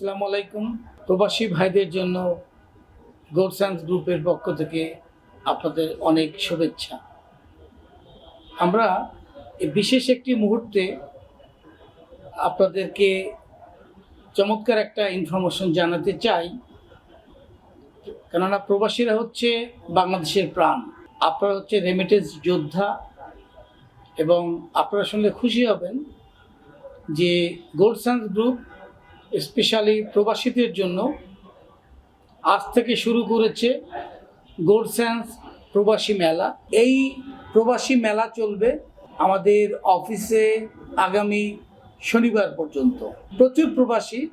আসসালামু আলাইকুম। প্রবাসী ভাইদের জন্য গোড সায়েন্স গ্রুপের পক্ষ থেকে আপনাদের অনেক শুভেচ্ছা। আমরা বিশেষ একটি মুহূর্তে আপনাদেরকে চমৎকার একটা ইনফরমেশন জানাতে চাই। কেননা প্রবাসীরা হচ্ছে বাংলাদেশের প্রাণ। আপনারা হচ্ছে রেমিটেন্স যোদ্ধা এবং আপনারা শুনলে খুশি হবেন যে গোল্ড সায়েন্স গ্রুপ স্পেশালি প্রবাসীদের জন্য আজ থেকে শুরু করেছে গোল্ড প্রবাসী মেলা। এই প্রবাসী মেলা চলবে আমাদের অফিসে আগামী শনিবার পর্যন্ত। প্রচুর প্রবাসী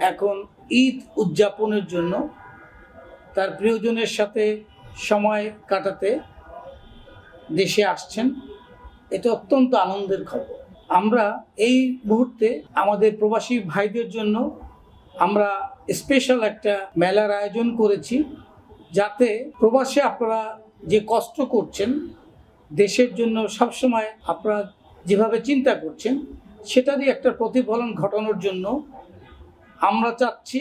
এখন ঈদ উদযাপনের জন্য তার প্রিয়জনের সাথে সময় কাটাতে দেশে আসছেন। এটা অত্যন্ত আনন্দের খবর। আমরা এই মুহূর্তে আমাদের প্রবাসী ভাইদের জন্য আমরা স্পেশাল একটা মেলার আয়োজন করেছি, যাতে প্রবাসে আপনারা যে কষ্ট করছেন, দেশের জন্য সবসময় আপনারা যেভাবে চিন্তা করছেন সেটারই একটা প্রতিফলন ঘটানোর জন্য আমরা চাচ্ছি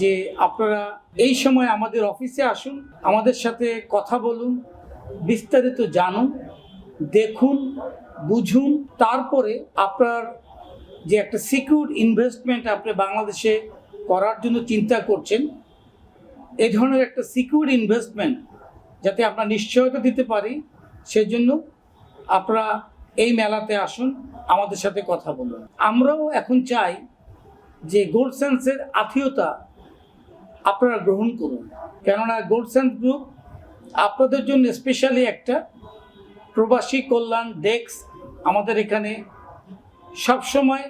যে আপনারা এই সময় আমাদের অফিসে আসুন, আমাদের সাথে কথা বলুন, বিস্তারিত জানুন, দেখুন বুঝুন, তারপরে আপনার যে একটা সিকিউর ইনভেস্টমেন্ট আপনি বাংলাদেশে করার জন্য চিন্তা করছেন, এ ধরনের একটা সিকিউর ইনভেস্টমেন্ট যাতে আমরা নিশ্চয়তা দিতে পারি, সেজন্য আপনারা এই মেলাতে আসুন, আমাদের সাথে কথা বলুন। আমরাও এখন চাই যে গোল্ড সেন্সের আত্মীয়তা আপনারা গ্রহণ করুন। কেননা গোল্ড সেন্স গ্রুপ আপনাদের জন্য স্পেশালি একটা প্রবাসী কল্যাণ ডেস্ক আমাদের এখানে সবসময়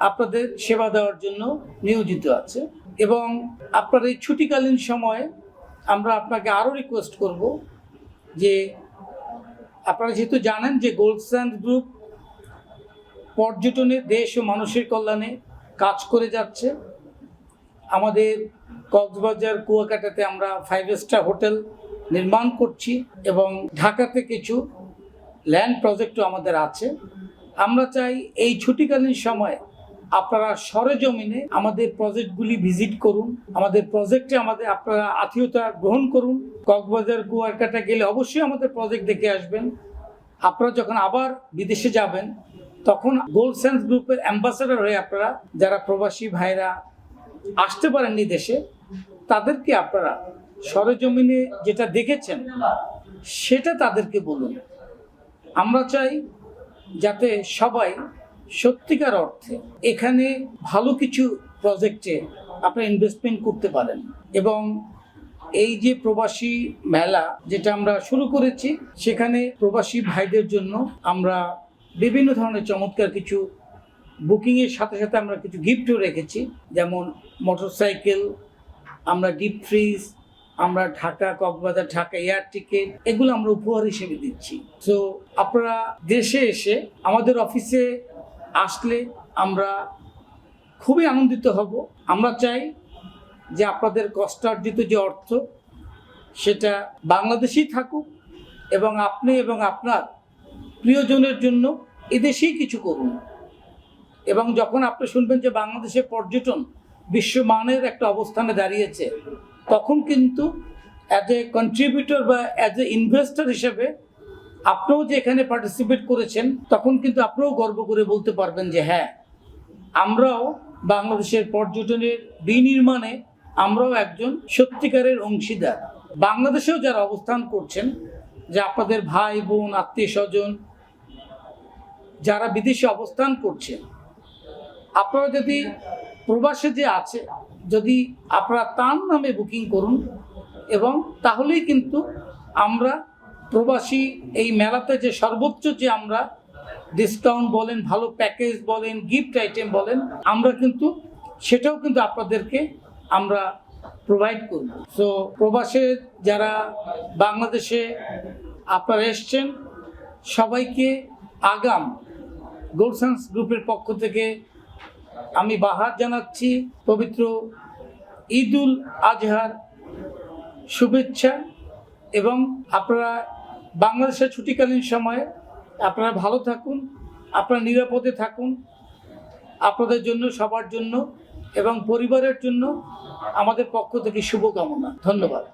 আপনাদের সেবা দেওয়ার জন্য নিয়োজিত আছে এবং আপনার এই ছুটিকালীন সময়ে আমরা আপনাকে আরও রিকোয়েস্ট করব যে আপনারা যেহেতু জানেন যে গোল্ড স্যান্ড গ্রুপ পর্যটনে, দেশ ও মানুষের কল্যাণে কাজ করে যাচ্ছে। আমাদের কক্সবাজার, কুয়াকাটাতে আমরা ফাইভ স্টার হোটেল নির্মাণ করছি এবং ঢাকাতে কিছু ল্যান্ড প্রজেক্টও আমাদের আছে। আমরা চাই এই ছুটিকালীন সময় আপনারা সরেজমিনে আমাদের প্রজেক্টগুলি ভিজিট করুন। আমাদের প্রজেক্টে আমাদের আপনারা আত্মীয়তা গ্রহণ করুন। কক্সবাজার কুয়াকাটা গেলে অবশ্যই আমাদের প্রজেক্ট দেখে আসবেন। আপনারা যখন আবার বিদেশে যাবেন, তখন গোল্ড সেন্স গ্রুপের অ্যাম্বাসাডার হয়ে আপনারা যারা প্রবাসী ভাইরা আসতে পারেননি দেশে, তাদেরকে আপনারা সরেজমিনে যেটা দেখেছেন, সেটা তাদেরকে বলুন। আমরা চাই যাতে সবাই সত্যিকার অর্থে এখানে ভালো কিছু প্রজেক্টে আপনারা ইনভেস্টমেন্ট করতে পারেন। এবং এই যে প্রবাসী মেলা যেটা আমরা শুরু করেছি, সেখানে প্রবাসী ভাইদের জন্য আমরা বিভিন্ন ধরনের চমৎকার কিছু বুকিংয়ের সাথে সাথে আমরা কিছু গিফটও রেখেছি। যেমন মোটরসাইকেল আমরা ডিপ ফ্রিজ আমরা ঢাকা, কক্সবাজার, ঢাকা এয়ার টিকিট এগুলো আমরা উপহার হিসেবে দিচ্ছি। তো আপনারা দেশে এসে আমাদের অফিসে আসলে আমরা খুবই আনন্দিত হব। আমরা চাই যে আপনাদের কষ্টার্জিত যে অর্থ, সেটা বাংলাদেশেই থাকুক এবং আপনি এবং আপনার প্রিয়জনের জন্য এদেশেই কিছু করুন। এবং যখন আপনি শুনবেন যে বাংলাদেশে পর্যটন বিশ্বমানের একটা অবস্থানে দাঁড়িয়েছে তখন কিন্তু অ্যাজ এ কন্ট্রিবিউটর বা অ্যাজ এ ইনভেস্টর হিসেবে আপনিও যে এখানে পার্টিসিপেট করেছেন, তখন কিন্তু আপনিও গর্ব করে বলতে পারবেন যে হ্যাঁ আমরাও বাংলাদেশের পর্যটনের বিনির্মাণে আমরাও একজন সত্যিকারের অংশীদার। বাংলাদেশেও যারা অবস্থান করছেন, যে আপনাদের ভাই, বোন, আত্মীয় স্বজন যারা বিদেশে অবস্থান করছেন, আপনারা যদি প্রবাসে যে আছে যদি আপনারা তার নামে বুকিং করুন এবং তাহলেই কিন্তু আমরা প্রবাসী এই মেলাতে যে সর্বোচ্চ যে আমরা ডিসকাউন্ট বলেন, ভালো প্যাকেজ বলেন গিফট আইটেম বলেন, আমরা কিন্তু সেটাও কিন্তু আপনাদেরকে আমরা প্রোভাইড করব। সো প্রবাসে যারা বাংলাদেশে আপনারা এসছেন, সবাইকে আগাম গোলসান্স গ্রুপের পক্ষ থেকে আমি বাহার জানাচ্ছি পবিত্র ঈদুল আজহার শুভেচ্ছা এবং আপনারা বাংলাদেশের ছুটিকালীন সময়ে আপনারা ভালো থাকুন, আপনারা নিরাপদে থাকুন, আপনাদের জন্য, সবার জন্য এবং পরিবারের জন্য আমাদের পক্ষ থেকে শুভকামনা। ধন্যবাদ।